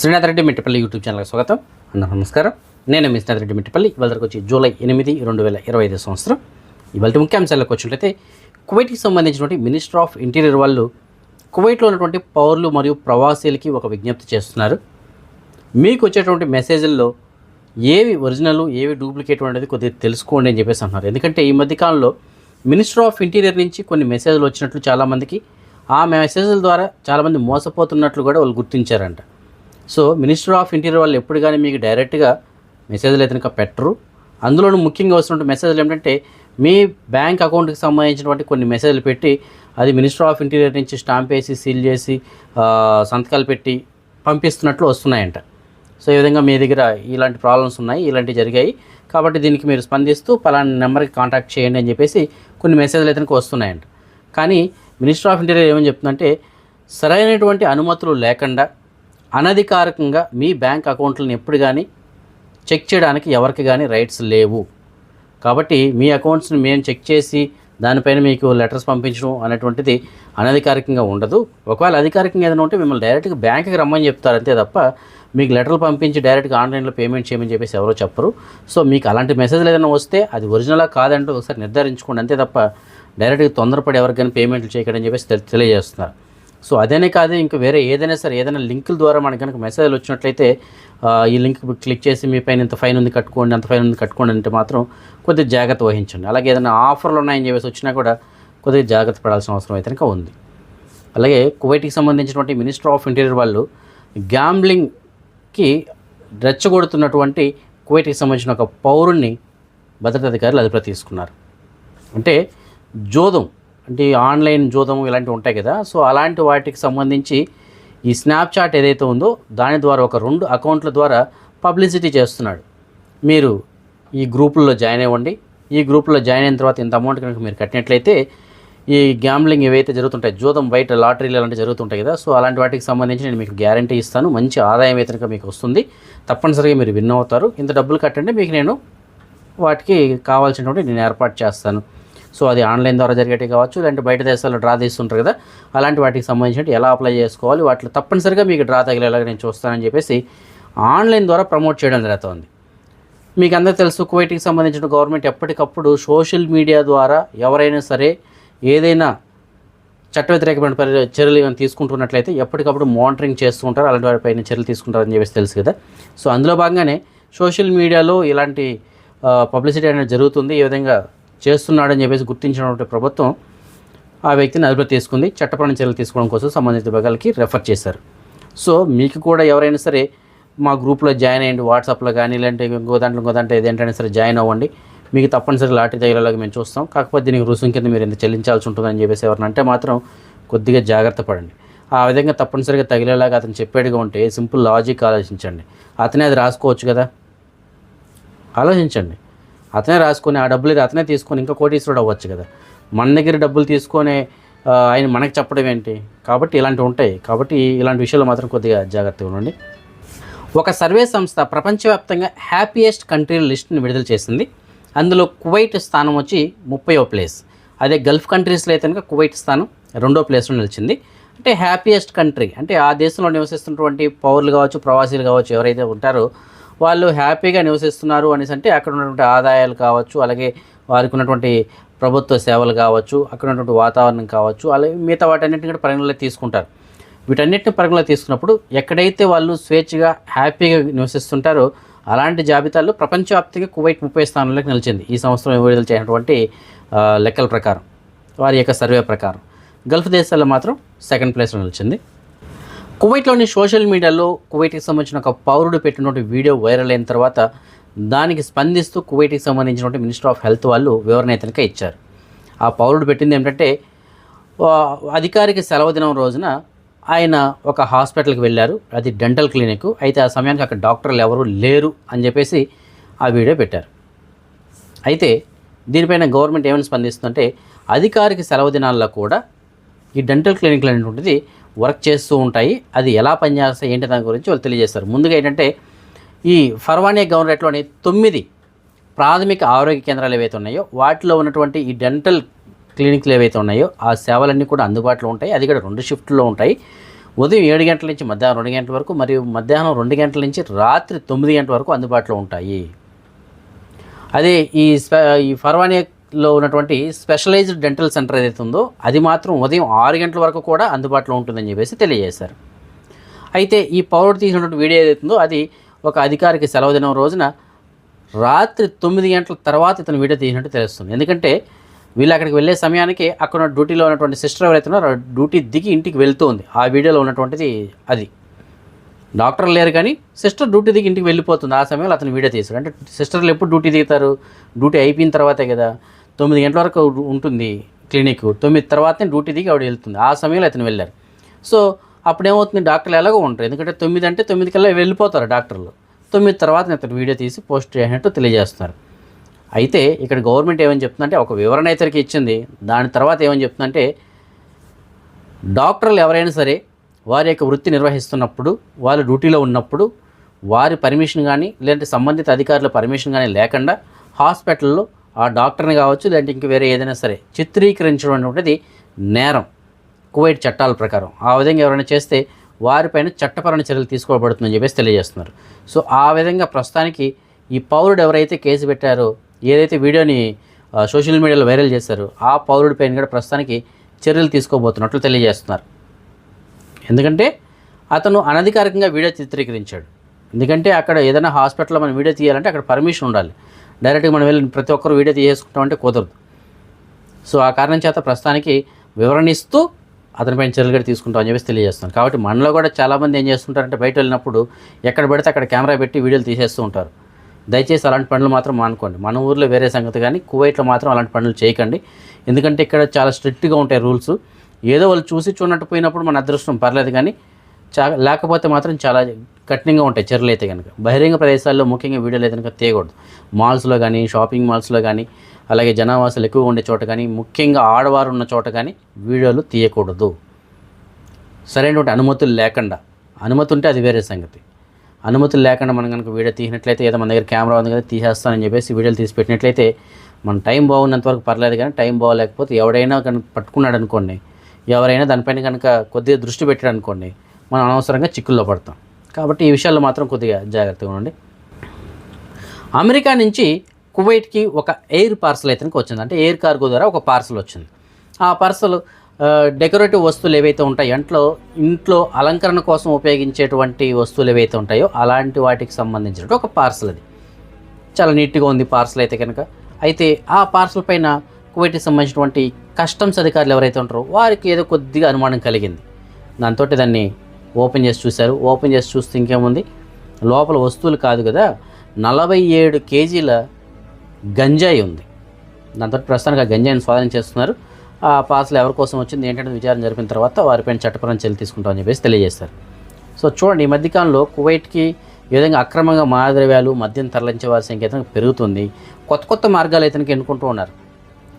Srinath Reddy Mittipalli YouTube ఛానల్కి స్వాగతం. అన్న నమస్కారం. నేను మీ శ్రీనాథ్ రెడ్డి మిట్టపల్లి. ఇవాళ వచ్చి జూలై ఎనిమిది రెండు వేల ఇరవై ఐదు సంవత్సరం. ఇవాళ ముఖ్యాంశాలకు వచ్చినట్లయితే కువైట్కి సంబంధించినటువంటి మినిస్టర్ ఆఫ్ ఇంటీరియర్ వాళ్ళు కువైట్లో ఉన్నటువంటి పౌరులు మరియు ప్రవాసీలకి ఒక విజ్ఞప్తి చేస్తున్నారు. మీకు వచ్చేటువంటి మెసేజ్ల్లో ఏవి ఒరిజినల్ ఏవి డూప్లికేట్ అనేది కొద్దిగా తెలుసుకోండి అని చెప్పేసి అంటున్నారు. ఎందుకంటే ఈ మధ్యకాలంలో మినిస్టర్ ఆఫ్ ఇంటీరియర్ నుంచి కొన్ని మెసేజ్లు వచ్చినట్లు చాలామందికి ఆ మెసేజ్ల ద్వారా చాలామంది మోసపోతున్నట్లు కూడా వాళ్ళు గుర్తించారంట. సో మినిస్టర్ ఆఫ్ ఇంటీరియర్ వాళ్ళు ఎప్పుడు కానీ మీకు డైరెక్ట్గా మెసేజ్లు అయితే కనుక పెట్టరు. అందులోనూ ముఖ్యంగా వస్తున్న మెసేజ్లు ఏంటంటే మీ బ్యాంక్ అకౌంట్కి సంబంధించినటువంటి కొన్ని మెసేజ్లు పెట్టి అది మినిస్టర్ ఆఫ్ ఇంటీరియర్ నుంచి స్టాంప్ వేసి సీల్ చేసి సంతకాలు పెట్టి పంపిస్తున్నట్లు వస్తున్నాయంట. సో ఈ విధంగా మీ దగ్గర ఇలాంటి ప్రాబ్లమ్స్ ఉన్నాయి ఇలాంటివి జరిగాయి. కాబట్టి దీనికి మీరు స్పందిస్తూ పలానా నెంబర్కి కాంటాక్ట్ చేయండి అని చెప్పేసి కొన్ని మెసేజ్లు అయితే వస్తున్నాయంట. కానీ మినిస్టర్ ఆఫ్ ఇంటీరియర్ ఏమని చెప్తుందంటే సరైనటువంటి అనుమతులు లేకుండా అనధికారికంగా మీ బ్యాంక్ అకౌంట్లను ఎప్పుడు కానీ చెక్ చేయడానికి ఎవరికి కానీ రైట్స్ లేవు. కాబట్టి మీ అకౌంట్స్ని మేము చెక్ చేసి దానిపైన మీకు లెటర్స్ పంపించడం అనేటువంటిది అనధికారికంగా ఉండదు. ఒకవేళ అధికారికంగా ఏదైనా ఉంటే మిమ్మల్ని డైరెక్ట్గా బ్యాంక్కి రమ్మని చెప్తారు అంతే తప్ప మీకు లెటర్లు పంపించి డైరెక్ట్గా ఆన్లైన్లో పేమెంట్ చేయమని చెప్పేసి ఎవరో చెప్పరు. సో మీకు అలాంటి మెసేజ్లు ఏదైనా వస్తే అది ఒరిజినలా కాదంటూ ఒకసారి నిర్ధారించుకోండి. అంతే తప్ప డైరెక్ట్గా తొందరపడి ఎవరికైనా పేమెంట్లు చేయకడని చెప్పేసి తెలియజేస్తున్నారు. సో అదేనే కాదు ఇంకా వేరే ఏదైనా సరే ఏదైనా లింకుల ద్వారా మనకి కనుక మెసేజ్లు వచ్చినట్లయితే ఈ లింక్ క్లిక్ చేసి మీ పైన ఇంత ఫైన్ ఉంది కట్టుకోండి అంత ఫైన్ ఉంది కట్టుకోండి అంటే మాత్రం కొద్దిగా జాగ్రత్త వహించండి. అలాగే ఏదైనా ఆఫర్లు ఉన్నాయని చెప్పేసి వచ్చినా కూడా కొద్దిగా జాగ్రత్త పడాల్సిన అవసరం అయితే కనుక ఉంది. అలాగే కువైట్కి సంబంధించినటువంటి మినిస్టర్ ఆఫ్ ఇంటీరియర్ వాళ్ళు గ్యాంబ్లింగ్కి రెచ్చగొడుతున్నటువంటి కువైట్కి సంబంధించిన ఒక పౌరుణ్ణి భద్రతా అధికారులు అదుపులో తీసుకున్నారు. అంటే జోదం అంటే ఆన్లైన్ జోదం ఇలాంటివి ఉంటాయి కదా సో అలాంటి వాటికి సంబంధించి ఈ స్నాప్చాట్ ఏదైతే ఉందో దాని ద్వారా ఒక రెండు అకౌంట్ల ద్వారా పబ్లిసిటీ చేస్తున్నాడు. మీరు ఈ గ్రూపుల్లో జాయిన్ అవ్వండి. ఈ గ్రూపుల్లో జాయిన్ అయిన తర్వాత ఇంత అమౌంట్ కనుక మీరు కట్టినట్లయితే ఈ గ్యాంబ్లింగ్ ఏవైతే జరుగుతుంటాయి జూదం బయట లాటరీలు అలాంటివి జరుగుతుంటాయి కదా సో అలాంటి వాటికి సంబంధించి నేను మీకు గ్యారంటీ ఇస్తాను. మంచి ఆదాయం అయితే మీకు వస్తుంది. తప్పనిసరిగా మీరు విన్ అవుతారు. ఇంత డబ్బులు కట్టండి. మీకు నేను వాటికి కావాల్సినటువంటి నేను ఏర్పాటు చేస్తాను. సో అది ఆన్లైన్ ద్వారా జరిగేటివి కావచ్చు లేదంటే బయట దేశాల్లో డ్రా తీస్తుంటారు కదా అలాంటి వాటికి సంబంధించి ఎలా అప్లై చేసుకోవాలి వాటిలో తప్పనిసరిగా మీకు డ్రా తగిలేలాగా నేను చూస్తానని చెప్పేసి ఆన్లైన్ ద్వారా ప్రమోట్ చేయడం జరుగుతుంది. మీకు అందరూ తెలుసు కువైట్కి సంబంధించిన గవర్నమెంట్ ఎప్పటికప్పుడు సోషల్ మీడియా ద్వారా ఎవరైనా సరే ఏదైనా చట్ట వ్యతిరేకమైన పరి- చర్యలు ఏమైనా తీసుకుంటున్నట్లయితే ఎప్పటికప్పుడు మానిటరింగ్ చేస్తూ ఉంటారు అలాంటి వారిపైన చర్యలు తీసుకుంటారని చెప్పేసి తెలుసు కదా. సో అందులో భాగంగానే సోషల్ మీడియాలో ఇలాంటి పబ్లిసిటీ అనేది జరుగుతుంది. ఈ విధంగా చేస్తున్నాడని చెప్పేసి గుర్తించినటువంటి ప్రభుత్వం ఆ వ్యక్తిని అదుపులో తీసుకుంది. చట్టపరమైన చర్యలు తీసుకోవడం కోసం సంబంధిత విభాగాలకి రెఫర్ చేశారు. సో మీకు కూడా ఎవరైనా సరే మా గ్రూప్లో జాయిన్ అయ్యండి వాట్సాప్లో కానీ లేదంటే ఇంకో దాంట్లో ఇంకో దాంట్లో ఏదేంటైనా సరే జాయిన్ అవ్వండి. మీకు తప్పనిసరి లాటరీ తగిలేలాగా మేము చూస్తాం. కాకపోతే దీనికి రుసుం కింద మీరు ఎంత చెల్లించాల్సి ఉంటుందని చెప్పేసి ఎవరినంటే మాత్రం కొద్దిగా జాగ్రత్త పడండి. ఆ విధంగా తప్పనిసరిగా తగిలేలాగా అతను చెప్పేట్టుగా ఉంటే సింపుల్ లాజిక్ ఆలోచించండి. అతనే అది రాసుకోవచ్చు కదా? ఆలోచించండి. అతనే రాసుకొని ఆ డబ్బులు అతనే తీసుకొని ఇంకా కోటీశ్వరుడు అవ్వచ్చు కదా. మన దగ్గర డబ్బులు తీసుకొని ఆయన మనకి చెప్పడం ఏంటి? కాబట్టి ఇలాంటివి ఉంటాయి. కాబట్టి ఇలాంటి విషయాలు మాత్రం కొద్దిగా జాగ్రత్తగా ఉండండి. ఒక సర్వే సంస్థ ప్రపంచవ్యాప్తంగా హ్యాపీయెస్ట్ కంట్రీల లిస్ట్ని విడుదల చేసింది. అందులో కువైట్ స్థానం వచ్చి ముప్పైవ ప్లేస్ అదే గల్ఫ్ కంట్రీస్లో అయితే కనుక కువైట్ స్థానం రెండో ప్లేస్లో నిలిచింది. అంటే హ్యాపీయెస్ట్ కంట్రీ అంటే ఆ దేశంలో నివసిస్తున్నటువంటి పౌరులు కావచ్చు ప్రవాసీలు కావచ్చు ఎవరైతే ఉంటారో వాళ్ళు హ్యాపీగా నివసిస్తున్నారు అనేసి అంటే అక్కడ ఉన్నటువంటి ఆదాయాలు కావచ్చు అలాగే వారికి ఉన్నటువంటి ప్రభుత్వ సేవలు కావచ్చు అక్కడ ఉన్నటువంటి వాతావరణం కావచ్చు అలాగే మిగతా వాటన్నిటిని కూడా పరిగణలో తీసుకుంటారు. వీటన్నిటిని పరిగణలో తీసుకున్నప్పుడు ఎక్కడైతే వాళ్ళు స్వేచ్ఛగా హ్యాపీగా నివసిస్తుంటారో అలాంటి జాబితాలు ప్రపంచవ్యాప్తంగా కువైట్ ముప్పై స్థానంలోకి నిలిచింది. ఈ సంవత్సరం విడుదల చేసినటువంటి లెక్కల ప్రకారం వారి యొక్క సర్వే ప్రకారం. గల్ఫ్ దేశాల్లో మాత్రం సెకండ్ ప్లేస్లో నిలిచింది. కువైట్లోని సోషల్ మీడియాలో కువైట్కి సంబంధించిన ఒక పౌరుడు పెట్టినటువంటి వీడియో వైరల్ అయిన తర్వాత దానికి స్పందిస్తూ కువైట్కి సంబంధించినటువంటి మినిస్టర్ ఆఫ్ హెల్త్ వాళ్ళు వివరణ ఇతనిక ఇచ్చారు. ఆ పౌరుడు పెట్టింది ఏమిటంటే అధికారిక సెలవు దినం రోజున ఆయన ఒక హాస్పిటల్కి వెళ్ళారు అది డెంటల్ క్లినిక్. అయితే ఆ సమయానికి అక్కడ డాక్టర్లు ఎవరు లేరు అని చెప్పేసి ఆ వీడియో పెట్టారు. అయితే దీనిపైన గవర్నమెంట్ ఏమైనా స్పందిస్తుందంటే అధికారిక సెలవు దినాల్లో కూడా ఈ డెంటల్ క్లినిక్లు అనేటువంటిది వర్క్ చేస్తూ ఉంటాయి. అది ఎలా పనిచేస్తాయి ఏంటి దాని గురించి వాళ్ళు తెలియజేస్తారు. ముందుగా ఏంటంటే ఈ ఫర్వానియా గవర్నరేట్లోని తొమ్మిది ప్రాథమిక ఆరోగ్య కేంద్రాలు ఏవైతే ఉన్నాయో వాటిలో ఉన్నటువంటి ఈ డెంటల్ క్లినిక్లు ఏవైతే ఉన్నాయో ఆ సేవలన్నీ కూడా అందుబాటులో ఉంటాయి. అది కూడా రెండు షిఫ్ట్లో ఉంటాయి. ఉదయం ఏడు గంటల నుంచి మధ్యాహ్నం రెండు గంటల వరకు మరియు మధ్యాహ్నం రెండు గంటల నుంచి రాత్రి తొమ్మిది గంటల వరకు అందుబాటులో ఉంటాయి. అదే ఈ ఈ ఈ లో ఉన్నటువంటి స్పెషలైజ్డ్ డెంటల్ సెంటర్ ఏదైతే ఉందో అది మాత్రం ఉదయం ఆరు గంటల వరకు కూడా అందుబాటులో ఉంటుందని చెప్పేసి తెలియజేశారు. అయితే ఈ పౌరుడు తీసినటువంటి వీడియో ఏదైతే ఉందో అది ఒక అధికారికి సెలవు దినం రోజున రాత్రి తొమ్మిది గంటల తర్వాత ఇతను వీడియో తీసినట్టు తెలుస్తుంది. ఎందుకంటే వీళ్ళు అక్కడికి వెళ్ళే సమయానికి అక్కడ డ్యూటీలో ఉన్నటువంటి సిస్టర్ ఎవరైతే ఉన్నారో డ్యూటీ దిగి ఇంటికి వెళ్తూ ఉంది ఆ వీడియోలో ఉన్నటువంటిది అది. డాక్టర్ లేరు కానీ సిస్టర్ డ్యూటీ దిగి ఇంటికి వెళ్ళిపోతుంది. ఆ సమయంలో అతను వీడియో తీశాడు. అంటే సిస్టర్లు ఎప్పుడు డ్యూటీ దిగుతారు? డ్యూటీ అయిపోయిన తర్వాతే కదా. తొమ్మిది గంటల వరకు ఉంటుంది క్లినిక్. తొమ్మిది తర్వాతనే డ్యూటీ దిగి ఆవిడ వెళ్తుంది. ఆ సమయంలో అతను వెళ్ళారు. సో అప్పుడు ఏమవుతుంది డాక్టర్లు ఎలాగో ఉంటారు. ఎందుకంటే తొమ్మిది అంటే తొమ్మిది కల్లా వెళ్ళిపోతారు డాక్టర్లు. తొమ్మిది తర్వాత అతను వీడియో తీసి పోస్ట్ చేసినట్టు తెలియజేస్తున్నారు. అయితే ఇక్కడ గవర్నమెంట్ ఏమని చెప్తుందంటే ఒక వివరణ ఇతరికి ఇచ్చింది. దాని తర్వాత ఏమని చెప్తుందంటే డాక్టర్లు ఎవరైనా సరే వారి యొక్క వృత్తి నిర్వహిస్తున్నప్పుడు వాళ్ళు డ్యూటీలో ఉన్నప్పుడు వారి పర్మిషన్ కానీ లేదంటే సంబంధిత అధికారుల పర్మిషన్ కానీ లేకుండా హాస్పిటల్లో ఆ డాక్టర్ని కావచ్చు లేదంటే ఇంక వేరే ఏదైనా సరే చిత్రీకరించడం అనేటువంటిది నేరం కువైట్ చట్టాల ప్రకారం. ఆ విధంగా ఎవరైనా చేస్తే వారిపైన చట్టపరమైన చర్యలు తీసుకోబడుతుందని చెప్పేసి తెలియజేస్తున్నారు. సో ఆ విధంగా ప్రస్తుతానికి ఈ పౌరుడు ఎవరైతే కేసు పెట్టారో ఏదైతే వీడియోని సోషల్ మీడియాలో వైరల్ చేశారో ఆ పౌరుడి పైన కూడా ప్రస్తుతానికి చర్యలు తీసుకోబోతున్నట్లు తెలియజేస్తున్నారు. ఎందుకంటే అతను అనధికారికంగా వీడియో చిత్రీకరించాడు. ఎందుకంటే అక్కడ ఏదైనా హాస్పిటల్లో మనం వీడియో తీయాలంటే అక్కడ పర్మిషన్ ఉండాలి. డైరెక్ట్గా మనం వెళ్ళి ప్రతి ఒక్కరు వీడియో తీసేసుకుంటామంటే కుదరదు. సో ఆ కారణం చేత ప్రస్తుతానికి వివరణ ఇస్తూ అతనిపైన చర్యలు కూడా తీసుకుంటాం అని చెప్పేసి తెలియజేస్తాను కాబట్టి మనలో కూడా చాలామంది ఏం చేస్తుంటారంటే బయట వెళ్ళినప్పుడు ఎక్కడ పెడితే అక్కడ కెమెరా పెట్టి వీడియోలు తీసేస్తూ ఉంటారు. దయచేసి అలాంటి పనులు మాత్రం మానుకోండి. మన ఊర్లో వేరే సంగతి కానీ కువైట్లో మాత్రం అలాంటి పనులు చేయకండి. ఎందుకంటే ఇక్కడ చాలా స్ట్రిక్ట్గా ఉంటాయి రూల్స్. ఏదో వాళ్ళు చూసి చూడనట్టు పోయినప్పుడు మన అదృష్టం పర్లేదు కానీ చా లేకపోతే మాత్రం చాలా కఠినంగా ఉంటాయి చర్యలు అయితే కనుక. బహిరంగ ప్రదేశాల్లో ముఖ్యంగా వీడియోలు అయితే కనుక తీయకూడదు. మాల్స్లో కానీ షాపింగ్ మాల్స్లో కానీ అలాగే జనావాసాలు ఎక్కువగా ఉండే చోట కానీ ముఖ్యంగా ఆడవారు ఉన్న చోట కానీ వీడియోలు తీయకూడదు. సరైనటువంటి అనుమతులు లేకుండా. అనుమతి ఉంటే అది వేరే సంగతి. అనుమతులు లేకుండా మనం కనుక వీడియో తీసినట్లయితే ఏదో మన దగ్గర కెమెరా ఉంది కదా తీసేస్తానని చెప్పేసి వీడియోలు తీసి పెట్టినట్లయితే మన టైం బాగున్నంత వరకు పర్లేదు కానీ టైం బాగోలేకపోతే ఎవడైనా కనుక పట్టుకున్నాడు అనుకోండి ఎవరైనా దానిపైన కనుక కొద్దిగా దృష్టి పెట్టాడు అనుకోండి మనం అనవసరంగా చిక్కుల్లో పడతాం. కాబట్టి ఈ విషయాల్లో మాత్రం కొద్దిగా జాగ్రత్తగా ఉండండి. అమెరికా నుంచి కువైట్కి ఒక ఎయిర్ పార్సల్ అయితే వచ్చింది. అంటే ఎయిర్ కార్గో ద్వారా ఒక పార్సల్ వచ్చింది. ఆ పార్సల్ డెకరేటివ్ వస్తువులు ఏవైతే ఉంటాయో ఇంట్లో ఇంట్లో అలంకరణ కోసం ఉపయోగించేటువంటి వస్తువులు ఏవైతే ఉంటాయో అలాంటి వాటికి సంబంధించిన ఒక పార్సల్ అది. చాలా నీట్గా ఉంది పార్సల్ అయితే కనుక. అయితే ఆ పార్సల్ పైన కువైట్కి సంబంధించినటువంటి కస్టమ్స్ అధికారులు ఎవరైతే ఉంటారో వారికి ఏదో కొద్దిగా అనుమానం కలిగింది. దాంతో దాన్ని ఓపెన్ చేసి చూశారు. ఓపెన్ చేసి చూస్తే ఇంకేముంది? లోపల వస్తువులు కాదు కదా నలభై ఏడు కేజీల గంజాయి ఉంది. దాంతో ప్రస్తుతానికి ఆ గంజాయిని స్వాధీనం చేస్తున్నారు. ఆ పార్సల్ ఎవరి కోసం వచ్చింది ఏంటంటే విచారణ జరిపిన తర్వాత వారిపైన చట్టపరం చర్యలు తీసుకుంటామని చెప్పేసి తెలియజేశారు. సో చూడండి ఈ మధ్యకాలంలో కువైట్కి ఈ విధంగా అక్రమంగా మాదద్రవ్యాలు మద్యం తరలించే వారి సంఖ్య అయితే పెరుగుతుంది. కొత్త కొత్త మార్గాలు అయితే ఎన్నుకుంటూ ఉన్నారు.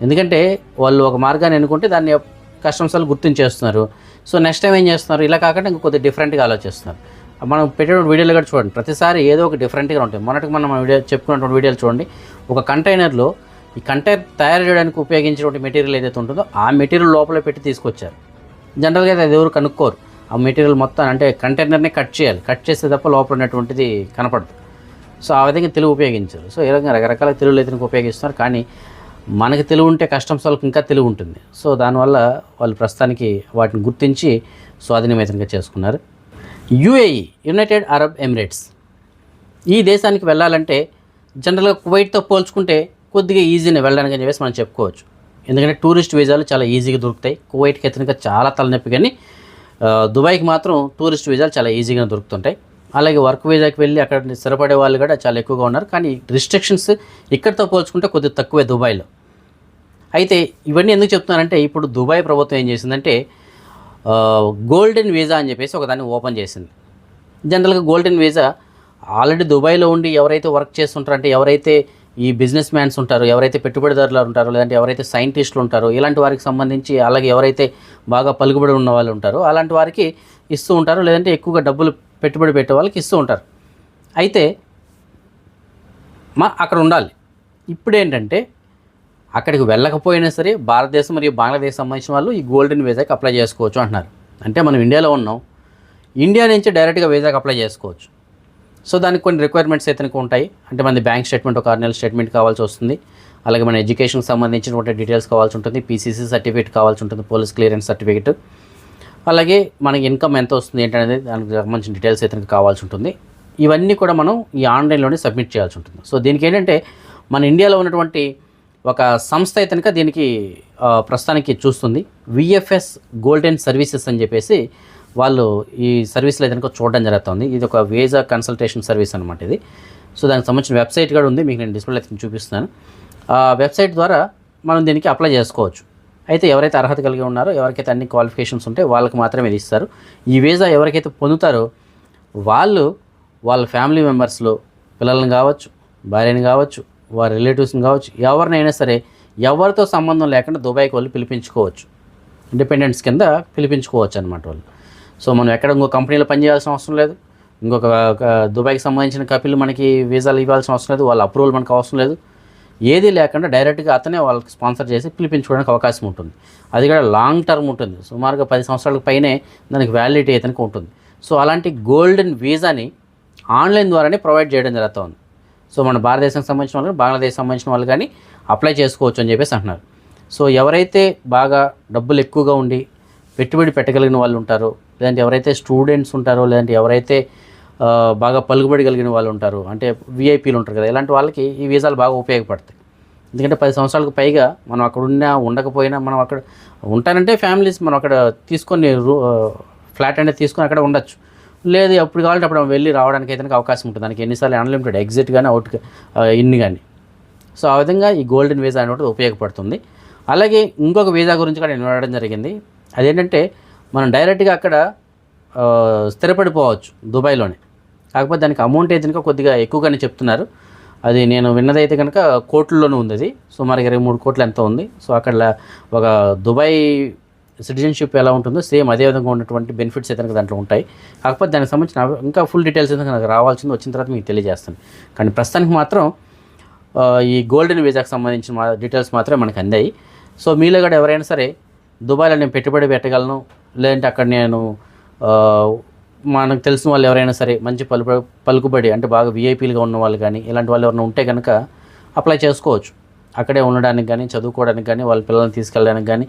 ఎందుకంటే వాళ్ళు ఒక మార్గాన్ని ఎన్నుకుంటే దాన్ని కస్టమర్స్ వాళ్ళు గుర్తించేస్తున్నారు. సో నెక్స్ట్ టైం ఏం చేస్తున్నారు? ఇలా కాకుండా ఇంకా కొద్దిగా డిఫరెంట్గా ఆలోచిస్తున్నారు. మనం పెట్టే వీడియోలు కూడా చూడండి. ప్రతిసారి ఏదో ఒక డిఫరెంట్గా ఉంటాయి. మొన్నటికి మనం వీడియో చెప్పుకున్నటువంటి వీడియోలు చూడండి. ఒక కంటైనర్లో ఈ కంటైనర్ తయారు చేయడానికి ఉపయోగించినటువంటి మెటీరియల్ ఏదైతే ఉంటుందో ఆ మెటీరియల్ లోపల పెట్టి తీసుకొచ్చారు. జనరల్గా అయితే అది ఎవరు కనుక్కోరు. ఆ మెటీరియల్ మొత్తం అంటే కంటైనర్ని కట్ చేయాలి. కట్ చేస్తే తప్ప లోపల ఉన్నటువంటిది కనపడదు. సో ఆ విధంగా తెలుగు ఉపయోగించారు. సో ఈ విధంగా రకరకాల తెలుగులు అయితే ఉపయోగిస్తున్నారు. కానీ మనకి తెలివి ఉంటే కస్టమ్స్ వాళ్ళకి ఇంకా తెలివి ఉంటుంది. సో దానివల్ల వాళ్ళు ప్రస్తుతానికి వాటిని గుర్తించి స్వాధీనమైతంగా చేసుకున్నారు. UAE United Arab Emirates. ఈ దేశానికి వెళ్ళాలంటే జనరల్గా కువైట్తో పోల్చుకుంటే కొద్దిగా ఈజీనే వెళ్ళడానికి అని చెప్పేసి మనం చెప్పుకోవచ్చు. ఎందుకంటే టూరిస్ట్ వీజాలు చాలా ఈజీగా దొరుకుతాయి. కువైట్కి అయితే చాలా తలనొప్పి కానీ దుబాయ్కి మాత్రం టూరిస్ట్ వీజాలు చాలా ఈజీగా దొరుకుతుంటాయి. అలాగే వర్క్ వీజాకి వెళ్ళి అక్కడ స్థిరపడే వాళ్ళు కూడా చాలా ఎక్కువగా ఉన్నారు. కానీ రిస్ట్రిక్షన్స్ ఇక్కడితో పోల్చుకుంటే కొద్దిగా తక్కువే దుబాయ్లో. అయితే ఇవన్నీ ఎందుకు చెప్తున్నానంటే ఇప్పుడు దుబాయ్ ప్రభుత్వం ఏం చేసిందంటే గోల్డెన్ వీసా అని చెప్పేసి ఒకదాన్ని ఓపెన్ చేసింది. జనరల్గా గోల్డెన్ వీసా ఆల్రెడీ దుబాయ్లో ఉండి ఎవరైతే వర్క్ చేస్తుంటారంటే ఎవరైతే ఈ బిజినెస్ మ్యాన్స్ ఉంటారో ఎవరైతే పెట్టుబడిదారులు ఉంటారో లేదంటే ఎవరైతే సైంటిస్టులు ఉంటారో ఇలాంటి వారికి సంబంధించి అలాగే ఎవరైతే బాగా పలుకుబడి ఉన్న వాళ్ళు ఉంటారో అలాంటి వారికి ఇస్తూ ఉంటారు లేదంటే ఎక్కువగా డబ్బులు పెట్టుబడి పెట్టే వాళ్ళకి ఇస్తూ ఉంటారు. అయితే మా అక్కడ ఉండాలి. ఇప్పుడు ఏంటంటే అక్కడికి వెళ్ళకపోయినా సరే భారతదేశం మరియు బంగ్లాదేశ్ సంబంధించిన వాళ్ళు ఈ గోల్డెన్ వీసాకి అప్లై చేసుకోవచ్చు అంటున్నారు. అంటే మనం ఇండియాలో ఉన్నాం. ఇండియా నుంచి డైరెక్ట్గా వీసాకి అప్లై చేసుకోవచ్చు. సో దానికి కొన్ని రిక్వైర్మెంట్స్ అయితే ఉంటాయి. అంటే మన బ్యాంక్ స్టేట్మెంట్ ఒక ఆరు నెలల స్టేట్మెంట్ కావాల్సి వస్తుంది. అలాగే మన ఎడ్యుకేషన్కి సంబంధించినటువంటి డీటెయిల్స్ కావాల్సి ఉంటుంది. పీసీసీ సర్టిఫికేట్ కావాల్సి ఉంటుంది. పోలీస్ క్లియరెన్స్ సర్టిఫికేట్ అలాగే మనకి ఇన్కమ్ ఎంత వస్తుంది ఏంటనేది దానికి సంబంధించిన డీటెయిల్స్ అయితే కావాల్సి ఉంటుంది. ఇవన్నీ కూడా మనం ఈ ఆన్లైన్లోనే సబ్మిట్ చేయాల్సి ఉంటుంది. సో దీనికి ఏంటంటే మన ఇండియాలో ఉన్నటువంటి ఒక సంస్థ అయితే కనుక దీనికి ప్రస్తుతానికి చూస్తుంది. విఎఫ్ఎస్ గోల్డెన్ సర్వీసెస్ అని చెప్పేసి వాళ్ళు ఈ సర్వీస్లో అయితే కనుక చూడడం జరుగుతుంది. ఇది ఒక వీజా కన్సల్టేషన్ సర్వీస్ అనమాట ఇది. సో దానికి సంబంధించిన వెబ్సైట్ కూడా ఉంది. మీకు నేను డిస్ప్లే అయితే చూపిస్తున్నాను. ఆ వెబ్సైట్ ద్వారా మనం దీనికి అప్లై చేసుకోవచ్చు. అయితే ఎవరైతే అర్హత కలిగి ఉన్నారో ఎవరికైతే అన్ని క్వాలిఫికేషన్స్ ఉంటే వాళ్ళకి మాత్రమే ఇది ఇస్తారు. ఈ వీసా ఎవరికైతే పొందుతారో వాళ్ళు వాళ్ళ ఫ్యామిలీ మెంబర్స్లో పిల్లల్ని కావచ్చు భార్యని కావచ్చు వారి రిలేటివ్స్ని కావచ్చు ఎవరినైనా సరే ఎవరితో సంబంధం లేకుండా దుబాయ్కి వాళ్ళు పిలిపించుకోవచ్చు. ఇండిపెండెన్స్ కింద పిలిపించుకోవచ్చు అనమాట వాళ్ళు. సో మనం ఎక్కడ ఇంకో కంపెనీలో పనిచేయాల్సిన అవసరం లేదు. ఇంకొక దుబాయ్కి సంబంధించిన కపిల్ మనకి వీసాలు ఇవ్వాల్సిన అవసరం లేదు. వాళ్ళ అప్రూవల్ మనకు అవసరం లేదు. ఏది లేకుండా డైరెక్ట్గా అతనే వాళ్ళకి స్పాన్సర్ చేసి పిలిపించుకోవడానికి అవకాశం ఉంటుంది. అది కూడా లాంగ్ టర్మ్ ఉంటుంది. సుమారుగా పది సంవత్సరాలకు పైనే దానికి వ్యాలిడిటీ అయితే ఉంటుంది. సో అలాంటి గోల్డెన్ వీసాని ఆన్లైన్ ద్వారానే ప్రొవైడ్ చేయడం జరుగుతుంది. సో మన భారతదేశానికి సంబంధించిన వాళ్ళు బంగ్లాదేశ్ సంబంధించిన వాళ్ళు కానీ అప్లై చేసుకోవచ్చు అని చెప్పేసి అంటున్నారు. సో ఎవరైతే బాగా డబ్బులు ఎక్కువగా ఉండి పెట్టుబడి పెట్టగలిగిన వాళ్ళు ఉంటారో లేదంటే ఎవరైతే స్టూడెంట్స్ ఉంటారో లేదంటే ఎవరైతే బాగా పలుకుబడి కలిగిన వాళ్ళు ఉంటారు అంటే విఐపీలు ఉంటారు కదా ఇలాంటి వాళ్ళకి ఈ వీసాలు బాగా ఉపయోగపడతాయి. ఎందుకంటే పది సంవత్సరాలకు పైగా మనం అక్కడ ఉన్నా ఉండకపోయినా మనం అక్కడ ఉంటానంటే ఫ్యామిలీస్ మనం అక్కడ తీసుకొని రూ ఫ్లాట్ అనేది తీసుకొని అక్కడ ఉండొచ్చు. లేదు ఎప్పుడు కావాలంటే అప్పుడు వెళ్ళి రావడానికి అయితే అవకాశం ఉంటుంది. దానికి ఎన్నిసార్లు అన్లిమిటెడ్ ఎగ్జిట్ కానీ అవుట్ ఇన్ని కానీ సో ఆ విధంగా ఈ గోల్డెన్ వీసా అనేది ఉపయోగపడుతుంది. అలాగే ఇంకొక వీసా గురించి కూడా నేను వినడం జరిగింది. అదేంటంటే మనం డైరెక్ట్గా అక్కడ స్థిరపడిపోవచ్చు దుబాయ్లోనే. కాకపోతే దానికి అమౌంట్ అయితే కనుక కొద్దిగా ఎక్కువగానే చెప్తున్నారు. అది నేను విన్నదైతే కనుక కోట్లలోనే ఉంది అది. సుమారు ఇరవై మూడు కోట్లు ఎంత ఉంది. సో అక్కడ ఒక దుబాయ్ సిటిజన్షిప్ ఎలా ఉంటుందో సేమ్ అదే విధంగా ఉన్నటువంటి బెనిఫిట్స్ అయితే దాంట్లో ఉంటాయి. కాకపోతే దానికి సంబంధించిన ఇంకా ఫుల్ డీటెయిల్స్ అయితే నాకు రావాల్సింది వచ్చిన తర్వాత మీకు తెలియజేస్తాను. కానీ ప్రస్తుతానికి మాత్రం ఈ గోల్డెన్ వీసాకి సంబంధించిన మా డీటెయిల్స్ మాత్రమే మనకు అందాయి. సో మీలో కూడా ఎవరైనా సరే దుబాయ్లో నేను పెట్టుబడి పెట్టగలను లేదంటే అక్కడ నేను మనకు తెలిసిన వాళ్ళు ఎవరైనా సరే మంచి పలుకు పలుకుబడి అంటే బాగా విఐపీలుగా ఉన్న వాళ్ళు కానీ ఇలాంటి వాళ్ళు ఎవరైనా ఉంటే కనుక అప్లై చేసుకోవచ్చు. అక్కడే ఉండడానికి కానీ చదువుకోవడానికి కానీ వాళ్ళ పిల్లల్ని తీసుకెళ్ళడానికి కానీ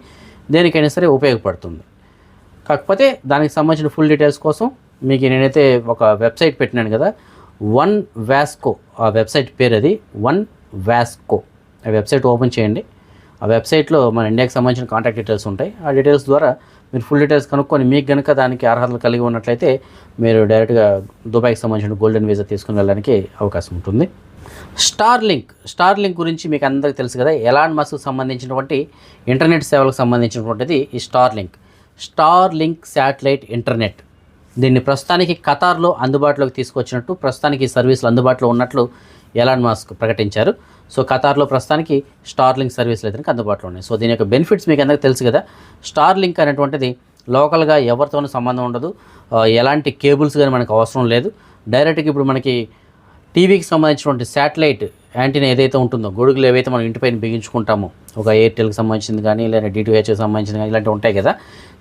దేనికైనా సరే ఉపయోగపడుతుంది. కాకపోతే దానికి సంబంధించిన ఫుల్ డీటెయిల్స్ కోసం మీకు నేనైతే ఒక వెబ్సైట్ పెట్టినాను కదా వన్ వ్యాస్కో ఆ వెబ్సైట్ పేరు అది వన్ వ్యాస్కో ఆ వెబ్సైట్ ఓపెన్ చేయండి. ఆ వెబ్సైట్లో మన ఇండియాకి సంబంధించిన కాంటాక్ట్ డీటెయిల్స్ ఉంటాయి. ఆ డీటెయిల్స్ ద్వారా మీరు ఫుల్ డీటెయిల్స్ కనుక్కొని మీకు కనుక దానికి అర్హతలు కలిగి ఉన్నట్లయితే మీరు డైరెక్ట్గా దుబాయ్కి సంబంధించిన గోల్డెన్ వీసా తీసుకుని వెళ్ళడానికి అవకాశం ఉంటుంది. స్టార్ లింక్ స్టార్ లింక్ గురించి మీకు అందరికీ తెలుసు కదా ఎలాన్ మస్క్ సంబంధించినటువంటి ఇంటర్నెట్ సేవలకు సంబంధించినటువంటిది ఈ Starlink Starlink satellite internet. దీన్ని ప్రస్తుతానికి ఖతార్లో అందుబాటులోకి తీసుకొచ్చినట్టు ప్రస్తుతానికి ఈ సర్వీసులు అందుబాటులో ఉన్నట్లు ఎలాన్ మాస్క్ ప్రకటించారు. సో ఖతార్లో ప్రస్తుతానికి స్టార్ లింక్ సర్వీసులు అయితే అందుబాటులో ఉన్నాయి. సో దీని యొక్క బెనిఫిట్స్ మీకు అందరికీ తెలుసు కదా. స్టార్ లింక్ అనేటువంటిది లోకల్గా ఎవరితోనూ సంబంధం ఉండదు. ఎలాంటి కేబుల్స్ కానీ మనకు అవసరం లేదు. డైరెక్ట్గా ఇప్పుడు మనకి టీవీకి సంబంధించినటువంటి శాటిలైట్ యాంటీనా ఏదైతే ఉంటుందో గొడుగులు ఏవైతే మనం ఇంటిపైన బిగించుకుంటామో ఒక ఎయిర్టెల్కి సంబంధించింది కానీ లేదా డిటిహెచ్కి సంబంధించింది కానీ ఇలాంటివి ఉంటాయి కదా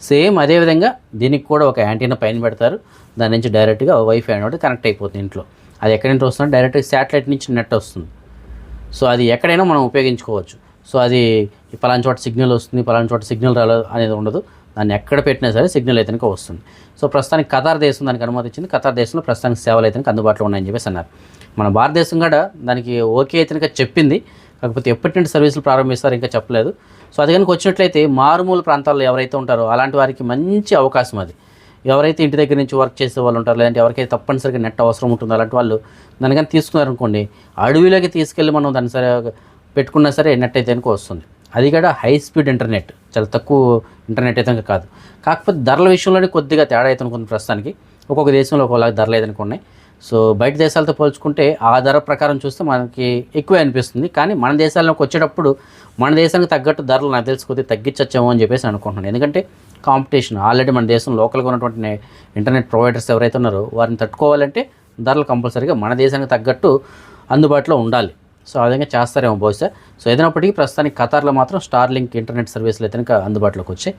సేమ్ అదేవిధంగా దీనికి కూడా ఒక యాంటీనా పైన పెడతారు. దాని నుంచి డైరెక్ట్గా వైఫై అనేది కనెక్ట్ అయిపోతుంది ఇంట్లో. అది ఎక్కడి నుంచి వస్తుందో డైరెక్ట్గా శాటిలైట్ నుంచి నెట్ వస్తుంది. సో అది ఎక్కడైనా మనం ఉపయోగించుకోవచ్చు. సో అది ఈ పలానా చోట సిగ్నల్ వస్తుంది పలానా చోట సిగ్నల్ రాలేదు అనేది ఉండదు. దాన్ని ఎక్కడ పెట్టినా సరే సిగ్నల్ అయితే వస్తుంది. సో ప్రస్తుతానికి ఖతార్ దేశం దానికి అనుమతి ఇచ్చింది ఖతార్ దేశంలో ప్రస్తుతానికి సేవలు అయితే అందుబాటులో ఉన్నాయని చెప్పేసి అన్నారు. మన భారతదేశం కూడా దానికి ఓకే అయితే చెప్పింది. కాకపోతే ఎప్పటి నుండి సర్వీసులు ప్రారంభిస్తారో ఇంకా చెప్పలేదు. సో అది కనుక వచ్చినట్లయితే మారుమూల ప్రాంతాల్లో ఎవరైతే ఉంటారో అలాంటి వారికి మంచి అవకాశం అది. ఎవరైతే ఇంటి దగ్గర నుంచి వర్క్ చేసే వాళ్ళు ఉంటారో లేదంటే ఎవరికైతే తప్పనిసరిగా నెట్ అవసరం ఉంటుందో అలాంటి వాళ్ళు దాని కానీ తీసుకున్నారనుకోండి అడవిలోకి తీసుకెళ్ళి మనం దాన్ని సరే పెట్టుకున్నా సరే నెట్ అయితే కనుక వస్తుంది. అది కూడా హై స్పీడ్ ఇంటర్నెట్ చాలా తక్కువ ఇంటర్నెట్ అయితే కాదు. కాకపోతే ధరల విషయంలోనే కొద్దిగా తేడా అయితే అనుకుంది ప్రస్తుతానికి. ఒక్కొక్క దేశంలో ఒకలా ధరలు అయితే ఉన్నాయి. సో బయట దేశాలతో పోల్చుకుంటే ఆ ధర ప్రకారం చూస్తే మనకి ఎక్కువే అనిపిస్తుంది. కానీ మన దేశాల్లోకి వచ్చేటప్పుడు మన దేశానికి తగ్గట్టు ధరలు నాకు తెలిసి కొద్దిగా తగ్గించచ్చేమో అని చెప్పేసి అనుకుంటున్నాను. ఎందుకంటే కాంపిటీషన్ ఆల్రెడీ మన దేశం లోకల్గా ఉన్నటువంటి ఇంటర్నెట్ ప్రొవైడర్స్ ఎవరైతే ఉన్నారో వారిని తట్టుకోవాలంటే ధరలు కంపల్సరీగా మన దేశానికి తగ్గట్టు అందుబాటులో ఉండాలి. సో ఆ విధంగా చేస్తారేమో బహుశా. సో ఏదైనప్పటికీ ప్రస్తుతానికి ఖతార్లో మాత్రం స్టార్ లింక్ ఇంటర్నెట్ సర్వీసులు అయితే అందుబాటులోకి వచ్చాయి.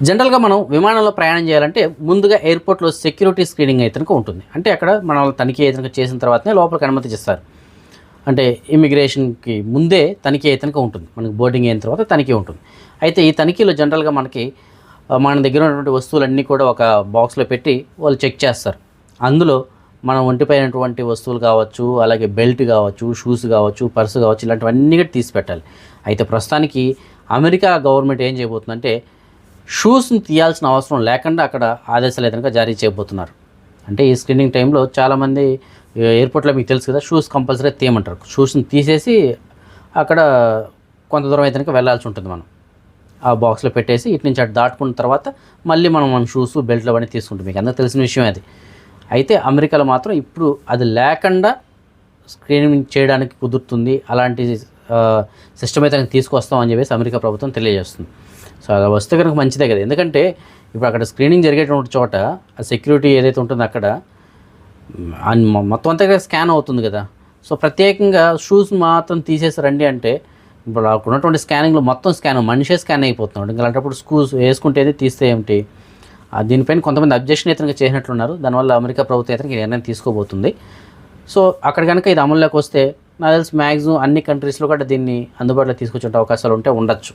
జనరల్గా మనం విమానంలో ప్రయాణం చేయాలంటే ముందుగా ఎయిర్పోర్ట్లో సెక్యూరిటీ స్క్రీనింగ్ అయితే ఉంటుంది. అంటే అక్కడ మనం తనిఖీ అయితే చేసిన తర్వాతనే లోపలికి అనుమతి చేస్తారు అంటే ఇమిగ్రేషన్కి ముందే తనిఖీ అయితే ఉంటుంది. మనకి బోర్డింగ్ అయిన తర్వాత తనిఖీ ఉంటుంది. అయితే ఈ తనిఖీలో జనరల్గా మనకి మన దగ్గర ఉన్నటువంటి వస్తువులన్నీ కూడా ఒక బాక్స్లో పెట్టి వాళ్ళు చెక్ చేస్తారు. అందులో మనం ఒంటిపైనటువంటి వస్తువులు కావచ్చు అలాగే బెల్ట్ కావచ్చు షూస్ కావచ్చు పర్సు కావచ్చు ఇలాంటివన్నీ కూడా తీసి పెట్టాలి. అయితే ప్రస్తుతానికి అమెరికా గవర్నమెంట్ ఏం చేయబోతుందంటే షూస్ని తీయాల్సిన అవసరం లేకుండా అక్కడ ఆదేశాలు అయితే జారీ చేయబోతున్నారు. అంటే ఈ స్క్రీనింగ్ టైంలో చాలామంది ఎయిర్పోర్ట్లో మీకు తెలుసు కదా షూస్ కంపల్సరీ తీయమంటారు. షూస్ని తీసేసి అక్కడ కొంత దూరం అయితే వెళ్ళాల్సి ఉంటుంది మనం. ఆ బాక్స్లో పెట్టేసి ఇటు నుంచి అటు దాటుకున్న తర్వాత మళ్ళీ మనం మన షూస్ బెల్ట్లు అవన్నీ తీసుకుంటాం. మీకు అందరూ తెలిసిన విషయం అది. అయితే అమెరికాలో మాత్రం ఇప్పుడు అది లేకుండా స్క్రీనింగ్ చేయడానికి కుదురుతుంది. అలాంటి సిస్టమ్ అయితే తీసుకొస్తాం అని చెప్పేసి అమెరికా ప్రభుత్వం తెలియజేస్తుంది. సో అలా వస్తే కనుక మంచిదే కదా. ఎందుకంటే ఇప్పుడు అక్కడ స్క్రీనింగ్ జరిగేటువంటి చోట ఆ సెక్యూరిటీ ఏదైతే ఉంటుందో అక్కడ మొత్తం అంతా స్కాన్ అవుతుంది కదా. సో ప్రత్యేకంగా షూస్ మాత్రం తీసేసి రండి అంటే ఇప్పుడు అక్కడ ఉన్నటువంటి స్కానింగ్లో మొత్తం స్కాన్ మనిషే స్కాన్ అయిపోతున్నాడు. ఇంకా అలాంటప్పుడు స్కూస్ వేసుకుంటేది తీస్తే ఏమిటి? దీనిపైన కొంతమంది అబ్జెక్షన్ ఇతనికి చేసినట్లున్నారు. దానివల్ల అమెరికా ప్రభుత్వం ఇతనికి నిర్ణయం తీసుకోబోతుంది. సో అక్కడ కనుక ఇది అమల్లోకి వస్తే నాకు తెలిసి మ్యాక్సిమం అన్ని కంట్రీస్లో కూడా దీన్ని అందుబాటులో తీసుకొచ్చే అవకాశాలు ఉంటే ఉండొచ్చు.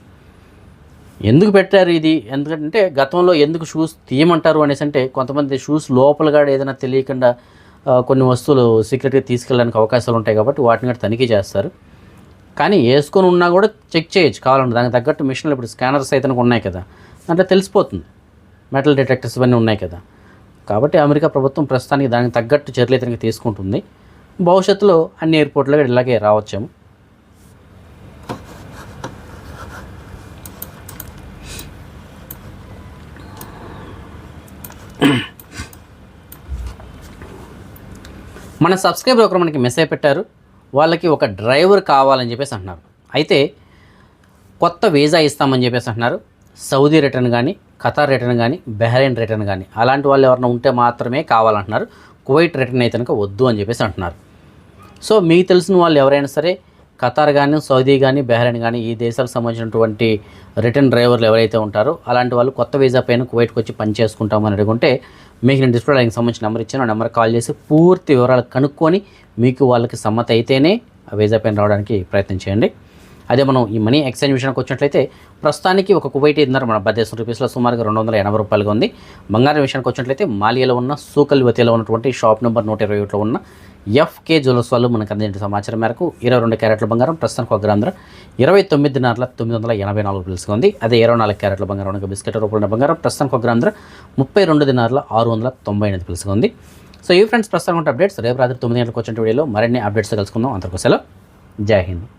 ఎందుకు పెట్టారు ఇది? ఎందుకంటే గతంలో ఎందుకు షూస్ తీయమంటారు అనేసి అంటే కొంతమంది షూస్ లోపల ఏదైనా తెలియకుండా కొన్ని వస్తువులు సీక్రెట్గా తీసుకెళ్ళడానికి అవకాశాలు ఉంటాయి కాబట్టి వాటిని కూడా తనిఖీ చేస్తారు. కానీ వేసుకొని ఉన్నా కూడా చెక్ చేయొచ్చు కావాలంటే. దానికి తగ్గట్టు మిషన్లు ఇప్పుడు స్కానర్స్ అయితే ఉన్నాయి కదా. అంటే తెలిసిపోతుంది. మెటల్ డిటెక్టర్స్ ఇవన్నీ ఉన్నాయి కదా. కాబట్టి అమెరికా ప్రభుత్వం ప్రస్తుతానికి దానికి తగ్గట్టు చర్యలు ఇతనికి తీసుకుంటుంది. భవిష్యత్తులో అన్ని ఎయిర్పోర్ట్లో ఇలాగే రావచ్చేమో. మన సబ్స్క్రైబర్ ఒకరు మనకి మెసేజ్ పెట్టారు వాళ్ళకి ఒక డ్రైవర్ కావాలని చెప్పేసి అంటున్నారు. అయితే కొత్త వీసా ఇస్తామని చెప్పేసి అంటున్నారు. సౌదీ రిటర్న్ కానీ ఖతార్ రిటర్న్ కానీ బెహ్రైన్ రిటర్న్ కానీ అలాంటి వాళ్ళు ఎవరైనా ఉంటే మాత్రమే కావాలంటున్నారు. కువైట్ రిటర్న్ అయితే కనుక వద్దు అని చెప్పేసి అంటున్నారు. సో మీకు తెలిసిన వాళ్ళు ఎవరైనా సరే ఖతార్ కానీ సౌదీ కానీ బెహ్రైన్ కానీ ఈ దేశాలకు సంబంధించినటువంటి రిటర్న్ డ్రైవర్లు ఎవరైతే ఉంటారో అలాంటి వాళ్ళు కొత్త వీసా పైన కువైట్కి వచ్చి పని చేసుకుంటామని అడుగుంటే మీకు నేను డిస్ప్లే దానికి సంబంధించిన నెంబర్ ఇచ్చాను. ఆ నెంబర్ కాల్ చేసి పూర్తి వివరాలు కనుక్కొని మీకు వాళ్ళకి సమ్మతి అయితేనే ఆ వీసా పైన రావడానికి ప్రయత్నం చేయండి. అదే మనం ఈ మనీ ఎక్స్చేంజ్ విషయానికి వచ్చినట్లయితే ప్రస్తుతానికి ఒక కువైట్ ఇద్దరు మన భారతదేశం రూపీస్లో సుమారుగా రెండు వందల ఎనభై రూపాయలుగా ఉంది. బంగారం విషయానికి వచ్చినట్లయితే మాలియాలో ఉన్న సూకల్వతిలో ఉన్నటువంటి షాప్ నెంబర్ నూట ఇరవై ఒకటిలో ఉన్న ఎఫ్కే జ్యువెలర్స్ వాళ్ళు మనకు అందించిన సమాచారం మేరకు ఇరవై రెండు క్యారెట్ల బంగారం ప్రస్తుతానికి ఒక గ్రాంధ్ర ఇరవై తొమ్మిదిన్నర తొమ్మిది వందల ఎనభై నాలుగు రూపాయలుగా ఉంది అదే ఇరవై నాలుగు క్యారెట్ల బంగారం ఒక బిస్కెట్ రూపాయల బంగారం ప్రస్తుతానికి ఒక గ్రాంధ్ర ముప్పై రెండు దినార్ల ఆరు వందల తొంభై ఎనిమిది రూపాయలుగా ఉంది సో ఈ ఫ్రెండ్స్ ప్రస్తుతం ఉంటే అప్డేట్స్ రేపు రాత్రి తొమ్మిది గంటలకు వచ్చిన వీడియోలో మరిన్ని అప్డేట్స్ కలుసుకుందాం. అంతకు సెలవు. జై హింద్.